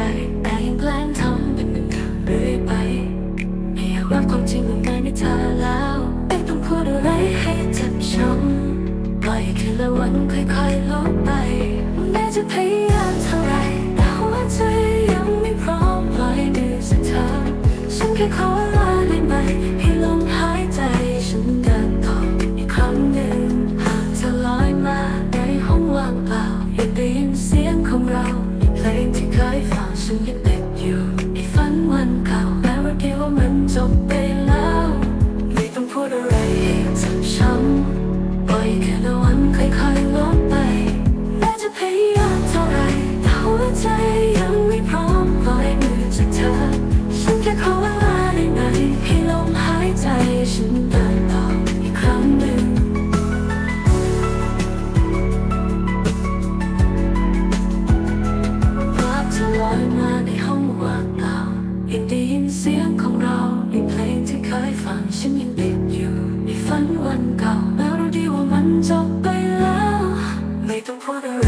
ใจแต่ยังแกล้งทำเป็นหนึ่ทางเรื่อยไป ไม่อยากรับความจริงของมาในเธอแล้วไม่ต้องพูดอะไรให้เจ็บช้ำปล่อยแค่ละวันค่อยๆลบไปแม้จะพยายามทำ ฉันยังเด็กอยู่ไอ้ฝันวันเก่าแต่ว่าเดียวมันจบ for the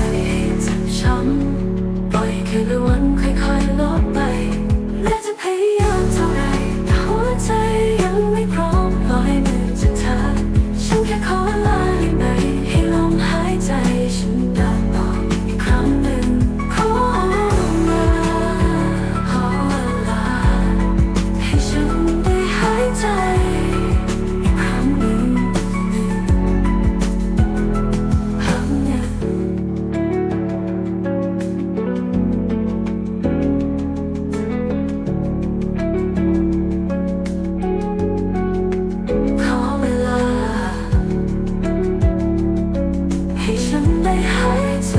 my 心